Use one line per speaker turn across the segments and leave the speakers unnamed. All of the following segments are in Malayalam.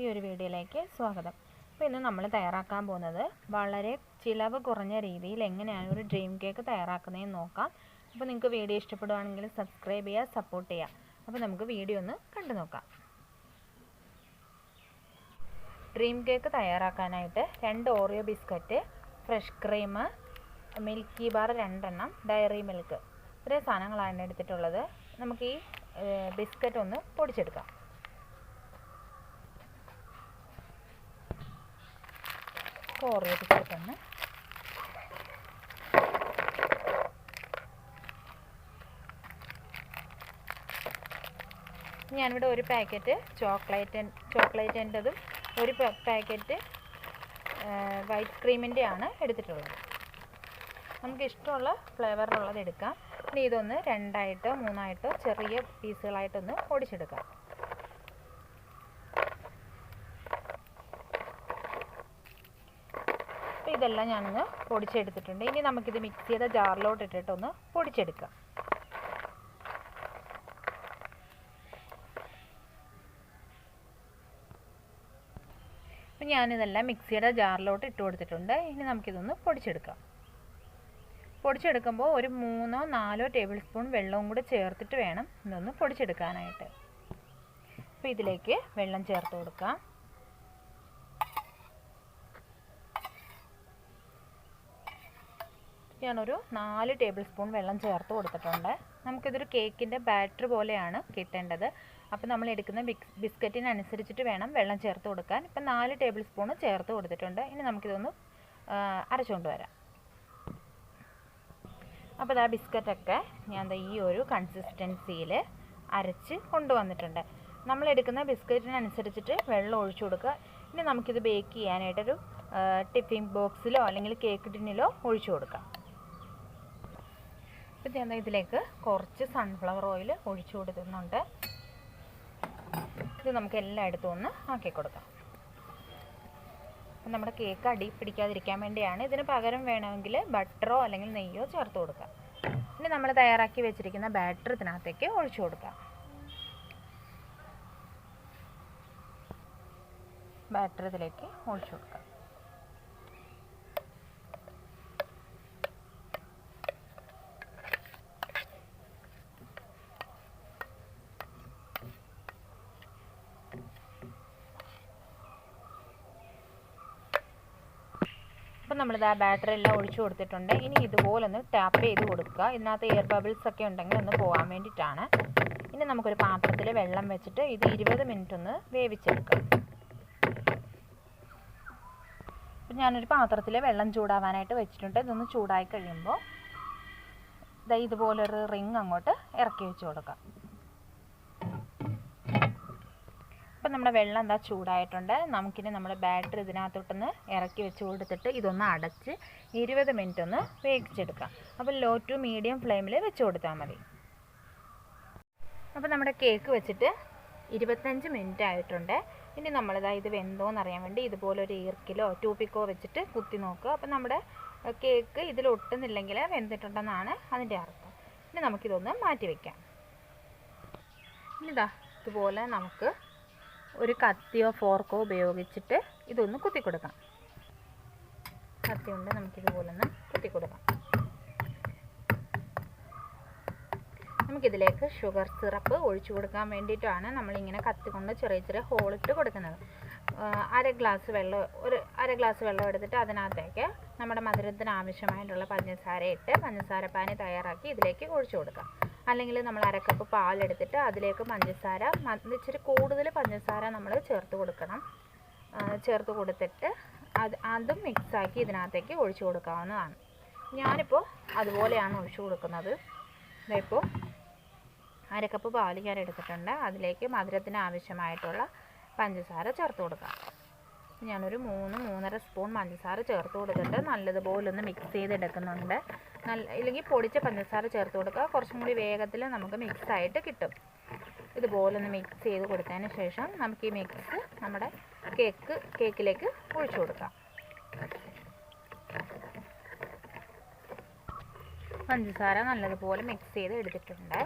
പുതിയൊരു വീഡിയോയിലേക്ക് സ്വാഗതം. അപ്പോൾ ഇന്ന് നമ്മൾ തയ്യാറാക്കാൻ പോകുന്നത് വളരെ ചിലവ് കുറഞ്ഞ രീതിയിൽ എങ്ങനെയാണ് ഒരു ഡ്രീം കേക്ക് തയ്യാറാക്കുന്നതെന്ന് നോക്കാം. അപ്പോൾ നിങ്ങൾക്ക് വീഡിയോ ഇഷ്ടപ്പെടുവാണെങ്കിൽ സബ്സ്ക്രൈബ് ചെയ്യുക സപ്പോർട്ട് ചെയ്യുക. അപ്പോൾ നമുക്ക് വീഡിയോ ഒന്ന് കണ്ടു നോക്കാം. ഡ്രീം കേക്ക് തയ്യാറാക്കാനായിട്ട് രണ്ട് Oreo biscuit fresh cream Milky Bar രണ്ടെണ്ണം ഡയറി മിൽക്ക് ഇത്രയും സാധനങ്ങളാണ് എടുത്തിട്ടുള്ളത്. നമുക്ക് ഈ ബിസ്ക്കറ്റ് ഒന്ന് പൊടിച്ചെടുക്കാം. ഒന്ന് ഞാനിവിടെ ഒരു പാക്കറ്റ് ചോക്ലേറ്റ് ചോക്ലേറ്റിന്റെതും ഒരു പാക്കറ്റ് വൈറ്റ് ക്രീമിന്റെ ആണ് എടുത്തിട്ടുള്ളത്. നമുക്ക് ഇഷ്ടമുള്ള ഫ്ലേവറിലുള്ളത് എടുക്കാം. ഇനി ഇതൊന്ന് രണ്ടായിട്ടോ മൂന്നായിട്ടോ ചെറിയ പീസുകളായിട്ടൊന്ന് പൊടിച്ചെടുക്കാം. ഇതെല്ലാം ഞാനൊന്ന് പൊടിച്ചെടുത്തിട്ടുണ്ട്. ഇനി നമുക്കിത് മിക്സ് ചെയ്ത ജാറിലോട്ട് ഇട്ടിട്ടൊന്ന് പൊടിച്ചെടുക്കാം. അപ്പം ഞാനിതെല്ലാം മിക്സിയുടെ ജാറിലോട്ട് ഇട്ട് കൊടുത്തിട്ടുണ്ട്. ഇനി നമുക്കിതൊന്ന് പൊടിച്ചെടുക്കാം. പൊടിച്ചെടുക്കുമ്പോൾ ഒരു മൂന്നോ നാലോ ടേബിൾ സ്പൂൺ വെള്ളവും കൂടെ ചേർത്തിട്ട് വേണം ഇതൊന്ന് പൊടിച്ചെടുക്കാനായിട്ട്. അപ്പോൾ ഇതിലേക്ക് വെള്ളം ചേർത്ത് കൊടുക്കാം. ഞാനൊരു നാല് ടേബിൾ സ്പൂൺ വെള്ളം ചേർത്ത് കൊടുത്തിട്ടുണ്ട്. നമുക്കിതൊരു കേക്കിന്റെ ബാറ്റർ പോലെയാണ് കിട്ടേണ്ടത്. അപ്പോൾ നമ്മൾ എടുക്കുന്ന ബിസ് ബിസ്ക്കറ്റിനനുസരിച്ചിട്ട് വേണം വെള്ളം ചേർത്ത് കൊടുക്കാൻ. ഇപ്പം നാല് ടേബിൾ സ്പൂൺ ചേർത്ത് കൊടുത്തിട്ടുണ്ട്. ഇനി നമുക്കിതൊന്ന് അരച്ചുകൊണ്ട് വരാം. അപ്പോൾ ആ ബിസ്ക്കറ്റൊക്കെ ഞാൻ ഈ ഒരു കൺസിസ്റ്റൻസിയിൽ അരച്ച് കൊണ്ടുവന്നിട്ടുണ്ട്. നമ്മൾ എടുക്കുന്ന ബിസ്ക്കറ്റിനനുസരിച്ചിട്ട് വെള്ളം ഒഴിച്ചു കൊടുക്കുക. ഇനി നമുക്കിത് ബേക്ക് ചെയ്യാനായിട്ടൊരു ടിഫിൻ ബോക്സിലോ അല്ലെങ്കിൽ കേക്ക് ടിന്നിലോ ഒഴിച്ചു കൊടുക്കാം. ഇപ്പം ഞാൻ ഇതിലേക്ക് കുറച്ച് സൺഫ്ലവർ ഓയിൽ ഒഴിച്ചു കൊടുക്കുന്നുണ്ട് ഇത് നമുക്ക് എല്ലായിടത്തും ഒന്ന് ആക്കി കൊടുക്കാം. അപ്പം നമ്മുടെ കേക്ക് അടി പിടിക്കാതിരിക്കാൻ വേണ്ടിയാണ് ഇതിന് പകരം വേണമെങ്കിൽ ബട്ടറോ അല്ലെങ്കിൽ നെയ്യോ ചേർത്ത് കൊടുക്കാം. ഇനി നമ്മൾ തയ്യാറാക്കി വെച്ചിരിക്കുന്ന ബാറ്റർ ഇതിനകത്തേക്ക് ഒഴിച്ചു കൊടുക്കാം. ബാറ്റർ ഇതിലേക്ക് ഒഴിച്ചു കൊടുക്കാം. നമ്മളിത് ആ ബാറ്ററി എല്ലാം ഒഴിച്ചു കൊടുത്തിട്ടുണ്ട്. ഇനി ഇതുപോലെ ഒന്ന് ടാപ്പ് ചെയ്ത് കൊടുക്കുക. ഇതിനകത്ത് എയർ ബബിൾസ് ഒക്കെ ഉണ്ടെങ്കിൽ ഒന്ന് പോകാൻ വേണ്ടിയിട്ടാണ്. ഇനി നമുക്കൊരു പാത്രത്തിൽ വെള്ളം വെച്ചിട്ട് ഇത് ഇരുപത് മിനിറ്റ് ഒന്ന് വേവിച്ചെടുക്കാം. അപ്പം ഞാനൊരു പാത്രത്തിൽ വെള്ളം ചൂടാവാനായിട്ട് വെച്ചിട്ടുണ്ട്. ഇതൊന്ന് ചൂടായി കഴിയുമ്പോൾ ഇതാ ഇതുപോലൊരു റിങ് അങ്ങോട്ട് ഇറക്കി വെച്ച് കൊടുക്കാം. ഇപ്പം നമ്മുടെ വെള്ളം എന്താ ചൂടായിട്ടുണ്ട്. നമുക്കിനി നമ്മുടെ ബാറ്ററി ഇതിനകത്തോട്ടൊന്ന് ഇറക്കി വെച്ച് കൊടുത്തിട്ട് ഇതൊന്ന് അടച്ച് ഇരുപത് മിനിറ്റ് ഒന്ന് വേവിച്ചെടുക്കാം. അപ്പോൾ ലോ ടു മീഡിയം ഫ്ലെയിമിൽ വെച്ച് കൊടുത്താൽ മതി. അപ്പോൾ നമ്മുടെ കേക്ക് വെച്ചിട്ട് ഇരുപത്തഞ്ച് മിനിറ്റ് ആയിട്ടുണ്ട്. ഇനി നമ്മളിതാ ഇത് വെന്തോന്ന് അറിയാൻ വേണ്ടി ഇതുപോലെ ഒരു ഈർക്കിലോ ടൂപ്പിക്കോ വെച്ചിട്ട് കുത്തി നോക്കുക. അപ്പോൾ നമ്മുടെ കേക്ക് ഇതിൽ ഒട്ടുന്നില്ലെങ്കിൽ വെന്തിട്ടുണ്ടെന്നാണ് അതിന്റെ അർത്ഥം. ഇനി നമുക്കിതൊന്ന് മാറ്റി വയ്ക്കാം ഇനിതാ ഇതുപോലെ നമുക്ക് ഒരു കത്തിയോ ഫോർക്കോ ഉപയോഗിച്ചിട്ട് ഇതൊന്ന് കുത്തി കൊടുക്കാം കത്തി നമുക്കിതുപോലെ ഒന്ന് കുത്തി കൊടുക്കാം നമുക്കിതിലേക്ക് ഷുഗർ സിറപ്പ് ഒഴിച്ചു കൊടുക്കാൻ വേണ്ടിയിട്ടാണ് നമ്മളിങ്ങനെ കത്തി കൊണ്ട് ചെറിയ ചെറിയ ഹോളിട്ട് കൊടുക്കുന്നത്. അര ഗ്ലാസ് വെള്ളം ഒരു അര ഗ്ലാസ് വെള്ളം എടുത്തിട്ട് അതിനകത്തേക്ക് നമ്മുടെ മധുരത്തിന് ആവശ്യമായിട്ടുള്ള പഞ്ചസാര ഇട്ട് പഞ്ചസാര പാനി തയ്യാറാക്കി ഇതിലേക്ക് ഒഴിച്ചു കൊടുക്കാം. അല്ലെങ്കിൽ നമ്മൾ അരക്കപ്പ് പാലെടുത്തിട്ട് അതിലേക്ക് പഞ്ചസാര ഇച്ചിരി കൂടുതൽ പഞ്ചസാര നമ്മൾ ചേർത്ത് കൊടുക്കണം. ചേർത്ത് കൊടുത്തിട്ട് അത് അതും മിക്സാക്കി ഇതിനകത്തേക്ക് ഒഴിച്ചു കൊടുക്കാവുന്നതാണ്. ഞാനിപ്പോൾ അതുപോലെയാണ് ഒഴിച്ചു കൊടുക്കുന്നത്. ഇതിപ്പോൾ അരക്കപ്പ് പാൽ ഞാൻ എടുത്തിട്ടുണ്ട്. അതിലേക്ക് മധുരത്തിന് ആവശ്യമായിട്ടുള്ള പഞ്ചസാര ചേർത്ത് കൊടുക്കാം. ഞാനൊരു മൂന്ന് മൂന്നര സ്പൂൺ പഞ്ചസാര ചേർത്ത് കൊടുത്തിട്ട് നല്ലതുപോലെ ഒന്ന് മിക്സ് ചെയ്തെടുക്കുന്നുണ്ട്. നല്ല ഇല്ലെങ്കിൽ പൊടിച്ച പഞ്ചസാര ചേർത്ത് കൊടുക്കുക. കുറച്ചും കൂടി വേഗത്തിൽ നമുക്ക് മിക്സ് ആയിട്ട് കിട്ടും. ഇതുപോലെ ഒന്ന് മിക്സ് ചെയ്ത് കൊടുത്തതിന് ശേഷം നമുക്ക് ഈ മിക്സ് നമ്മുടെ കേക്ക് കേക്കിലേക്ക് ഒഴിച്ചു കൊടുക്കാം. പഞ്ചസാര നല്ലതുപോലെ മിക്സ് ചെയ്ത് എടുത്തിട്ടുണ്ട്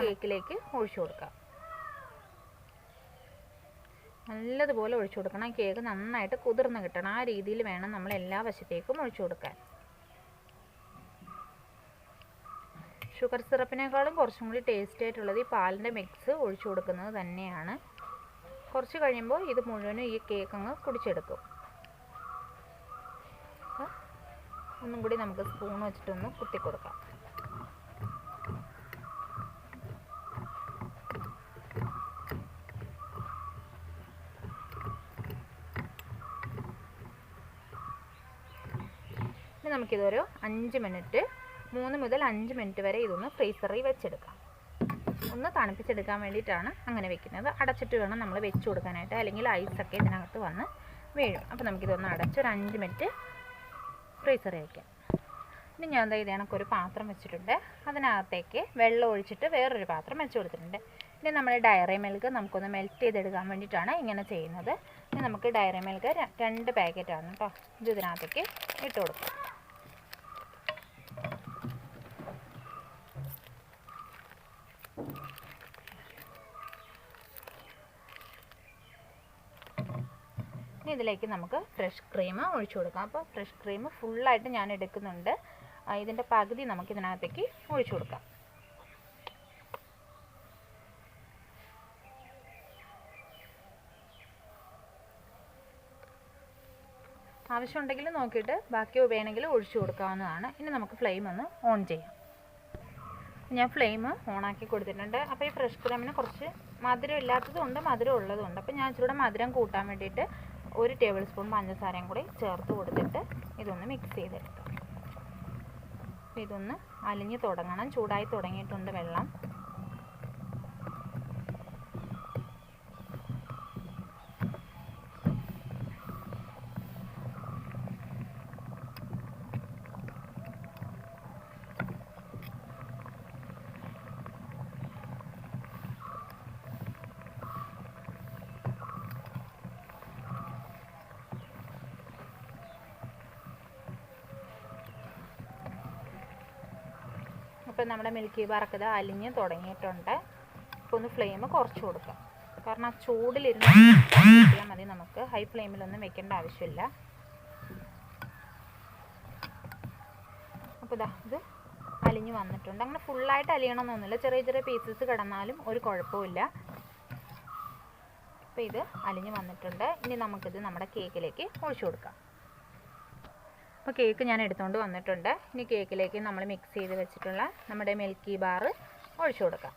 കേക്കിലേക്ക് ഒഴിച്ചു കൊടുക്കാം. നല്ലതുപോലെ ഒഴിച്ചു കൊടുക്കണം. കേക്ക് നന്നായിട്ട് കുതിർന്ന് കിട്ടണം. ആ രീതിയിൽ വേണം നമ്മൾ എല്ലാ വശത്തേക്കും ഒഴിച്ചു കൊടുക്കാൻ. ഷുഗർ സിറപ്പിനേക്കാളും കുറച്ചും കൂടി ടേസ്റ്റ് ആയിട്ടുള്ളത് ഈ പാലിന്റെ മിക്സ് ഒഴിച്ചു കൊടുക്കുന്നത് തന്നെയാണ്. കുറച്ച് കഴിയുമ്പോൾ ഇത് മുഴുവനും ഈ കേക്ക് അങ്ങ് കുടിച്ചെടുക്കും. ഒന്നും കൂടി നമുക്ക് സ്പൂൺ വെച്ചിട്ടൊന്ന് കുത്തി കൊടുക്കാം നമുക്കിതൊരു അഞ്ച് മിനിറ്റ് മൂന്ന് മുതൽ അഞ്ച് മിനിറ്റ് വരെ ഇതൊന്ന് ഫ്രീസറിൽ വെച്ചെടുക്കാം. ഒന്ന് തണുപ്പിച്ചെടുക്കാൻ വേണ്ടിയിട്ടാണ് അങ്ങനെ വെക്കുന്നത്. അടച്ചിട്ട് വേണം നമ്മൾ വെച്ച് കൊടുക്കാനായിട്ട്. അല്ലെങ്കിൽ ഐസൊക്കെ ഇതിനകത്ത് വന്ന് വീഴും. അപ്പോൾ നമുക്കിതൊന്ന് അടച്ച് ഒരു അഞ്ച് മിനിറ്റ് ഫ്രീസറിൽ വയ്ക്കാം ഇനി ഞാൻ എന്താ ഇത് കണക്കൊരു പാത്രം വെച്ചിട്ടുണ്ട്. അതിനകത്തേക്ക് വെള്ളം ഒഴിച്ചിട്ട് വേറൊരു പാത്രം വെച്ച് കൊടുത്തിട്ടുണ്ട്. ഇനി നമ്മൾ ഡയറി മിൽക്ക് നമുക്കൊന്ന് മെൽറ്റ് ചെയ്തെടുക്കാൻ വേണ്ടിയിട്ടാണ് ഇങ്ങനെ ചെയ്യുന്നത്. ഇനി നമുക്ക് ഡയറി മിൽക്ക് രണ്ട് പാക്കറ്റാണ് കേട്ടോ ഇത് ഇതിനകത്തേക്ക് ഇട്ട് കൊടുക്കാം. ഇതിലേക്ക് നമുക്ക് ഫ്രഷ് ക്രീം ഒഴിച്ചു കൊടുക്കാം. അപ്പോൾ ഫ്രഷ് ക്രീം ഫുള്ളായിട്ട് ഞാൻ എടുക്കുന്നുണ്ട്. ഇതിന്റെ പകുതി നമുക്ക് ഇതിനകത്തേക്ക് ഒഴിച്ചു കൊടുക്കാം. ആവശ്യമുണ്ടെങ്കിൽ നോക്കിയിട്ട് ബാക്കി വേണമെങ്കിൽ ഒഴിച്ചു കൊടുക്കാവുന്നതാണ്. ഇനി നമുക്ക് ഫ്ലെയിം ഒന്ന് ഓൺ ചെയ്യാം. ഞാൻ ഫ്ലെയിം ഓണാക്കി കൊടുത്തിട്ടുണ്ട്. അപ്പോൾ ഈ ഫ്രഷ് ക്രീമിന് കുറച്ച് മധുരം ഇല്ലാത്തതുണ്ട് മധുരം ഉള്ളതുണ്ട്. അപ്പോൾ ഞാൻ ഇച്ചിരി മധുരം കൂട്ടാൻ വേണ്ടിയിട്ട് ഒരു ടേബിൾ സ്പൂൺ പഞ്ചസാരയും കൂടി ചേർത്ത് കൊടുത്തിട്ട് ഇതൊന്ന് മിക്സ് ചെയ്തെടുക്കാം. ഇതൊന്ന് അലിഞ്ഞ് തുടങ്ങണം. ചൂടായി തുടങ്ങിയിട്ടുണ്ട് വെള്ളം. അപ്പോൾ നമ്മുടെ മിൽക്കി ബാർക്ക് ഇത് അലിഞ്ഞ് തുടങ്ങിയിട്ടുണ്ട്. അപ്പോൾ ഒന്ന് ഫ്ലെയിം കുറച്ച് കൊടുക്കാം. കാരണം ആ ചൂടിലിരുന്ന് കിട്ടിയാൽ മതി നമുക്ക്. ഹൈ ഫ്ലെയിമിലൊന്നും വെക്കേണ്ട ആവശ്യമില്ല. അപ്പോൾ ഇതാ ഇത് അലിഞ്ഞ് വന്നിട്ടുണ്ട്. അങ്ങനെ ഫുള്ളായിട്ട് അലിയണമെന്നൊന്നുമില്ല ചെറിയ ചെറിയ പീസസ് കിടന്നാലും ഒരു കുഴപ്പമില്ല അപ്പോൾ ഇത് അലിഞ്ഞ് വന്നിട്ടുണ്ട്. ഇനി നമുക്കിത് നമ്മുടെ കേക്കിലേക്ക് ഒഴിച്ചു കൊടുക്കാം. അപ്പോൾ കേക്ക് ഞാൻ എടുത്തുകൊണ്ട് വന്നിട്ടുണ്ട്. ഇനി കേക്കിലേക്ക് നമ്മൾ മിക്സ് ചെയ്ത് വെച്ചിട്ടുള്ള നമ്മുടെ മിൽക്കി ബാർ ഒഴിച്ചു കൊടുക്കാം.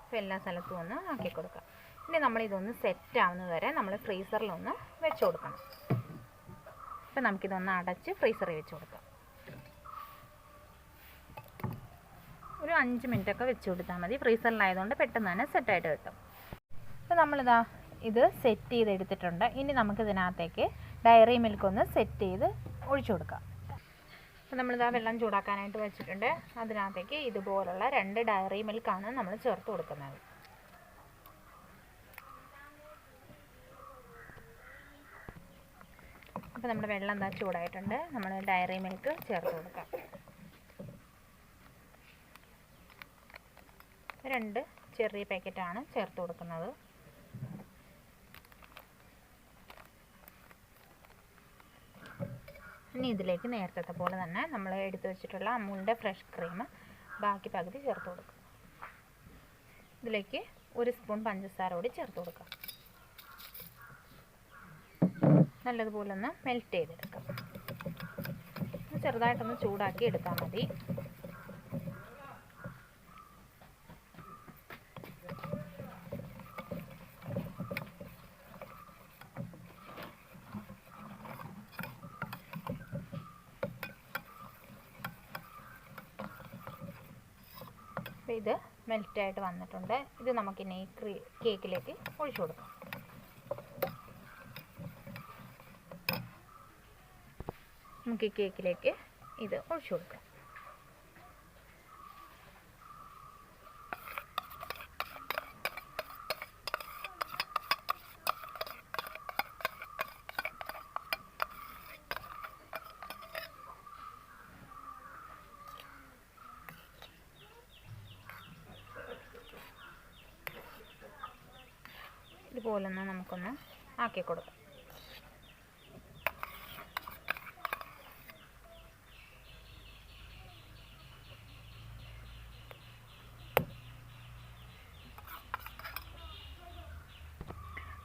അപ്പോൾ എല്ലാ സ്ഥലത്തും ഒന്ന് ആക്കി കൊടുക്കാം. ഇനി നമ്മളിതൊന്ന് സെറ്റ് ആവുന്നത് വരെ നമ്മൾ ഫ്രീസറിലൊന്ന് വെച്ച് കൊടുക്കണം. അപ്പോൾ നമുക്കിതൊന്ന് അടച്ച് ഫ്രീസറിൽ വെച്ച് കൊടുക്കാം. ഒരു അഞ്ച് മിനിറ്റ് ഒക്കെ വെച്ച് കൊടുത്താൽ മതി. ഫ്രീസറിലായതുകൊണ്ട് പെട്ടെന്ന് തന്നെ സെറ്റായിട്ട് കിട്ടും. അപ്പോൾ നമ്മളിതാ ഇത് സെറ്റ് ചെയ്തെടുത്തിട്ടുണ്ട്. ഇനി നമുക്ക് ഇതിനകത്തേക്ക് ഡയറി മിൽക്ക് ഒന്ന് സെറ്റ് ചെയ്ത് ഒഴിച്ചു കൊടുക്കാം. അപ്പോൾ നമ്മളിതാ വെള്ളം ചൂടാക്കാനായിട്ട് വെച്ചിട്ടുണ്ട്. അതിനകത്തേക്ക് ഇതുപോലുള്ള രണ്ട് ഡയറി മിൽക്കാണ് നമ്മൾ ചേർത്ത് കൊടുക്കുന്നത്. അപ്പോൾ നമ്മുടെ വെള്ളം എന്താ ചൂടായിട്ടുണ്ട്. നമ്മൾ ഡയറി മിൽക്ക് ചേർത്ത് കൊടുക്കാം. രണ്ട് ചെറിയ പാക്കറ്റാണ് ചേർത്ത് കൊടുക്കുന്നത്. ഇനി ഇതിലേക്ക് നേരത്തെ പോലെ തന്നെ നമ്മൾ എടുത്തു വെച്ചിട്ടുള്ള അമൂലിന്റെ ഫ്രഷ് ക്രീം ബാക്കി പകുതി ചേർത്ത് കൊടുക്കുക ഇതിലേക്ക് ഒരു സ്പൂൺ പഞ്ചസാര കൂടി ചേർത്ത് കൊടുക്കാം. നല്ലതുപോലെ ഒന്ന് മെൽറ്റ് ചെയ്തെടുക്കാം. ചെറുതായിട്ടൊന്ന് ചൂടാക്കി എടുത്താൽ മതി. അപ്പോൾ ഇത് മെൽറ്റായിട്ട് വന്നിട്ടുണ്ട്. ഇത് നമുക്കിനി കേക്കിലേക്ക് ഒഴിച്ചു കൊടുക്കാം. നമുക്ക് ഈ കേക്കിലേക്ക് ഇത് ഒഴിച്ചു കൊടുക്കാം. ഇതുപോലൊന്ന് നമുക്കൊന്ന് ആക്കി കൊടുക്കാം.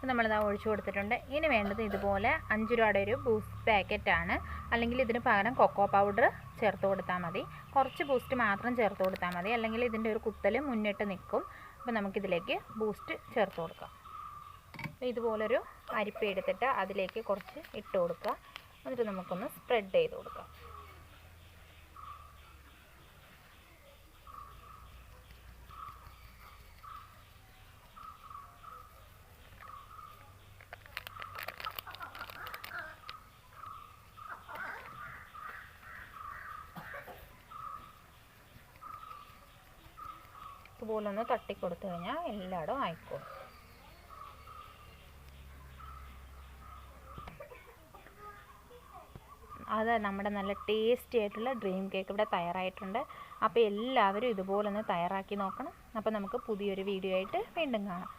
നമ്മളിതാ ഒഴിച്ചു കൊടുത്തിട്ടുണ്ട്. ഇനി വേണ്ടത് ഇതുപോലെ അഞ്ച് രൂപയുടെ ഒരു ബൂസ്റ്റ് പാക്കറ്റാണ്. അല്ലെങ്കിൽ ഇതിന് പകരം കൊക്കോ പൗഡർ ചേർത്ത് കൊടുത്താൽ മതി. കുറച്ച് ബൂസ്റ്റ് മാത്രം ചേർത്ത് കൊടുത്താൽ മതി. അല്ലെങ്കിൽ ഇതിന്റെ ഒരു കുത്തൽ മുന്നിട്ട് നിൽക്കും. അപ്പോൾ നമുക്കിതിലേക്ക് ബൂസ്റ്റ് ചേർത്ത് കൊടുക്കാം. ഇതുപോലൊരു അരിപ്പ എടുത്തിട്ട് അതിലേക്ക് കുറച്ച് ഇട്ട് കൊടുക്കുക. എന്നിട്ട് നമുക്കൊന്ന് സ്പ്രെഡ് ചെയ്ത് കൊടുക്കാം. ഇതുപോലൊന്ന് തട്ടിക്കൊടുത്തു കഴിഞ്ഞാൽ എല്ലായിടവും ആയിക്കോളും. അത് നമ്മുടെ നല്ല ടേസ്റ്റി ആയിട്ടുള്ള ഡ്രീം കേക്ക് ഇവിടെ തയ്യാറായിട്ടുണ്ട്. അപ്പോൾ എല്ലാവരും ഇതുപോലെ ഒന്ന് തയ്യാറാക്കി നോക്കണം. അപ്പോൾ നമുക്ക് പുതിയൊരു വീഡിയോ ആയിട്ട് വീണ്ടും കാണാം.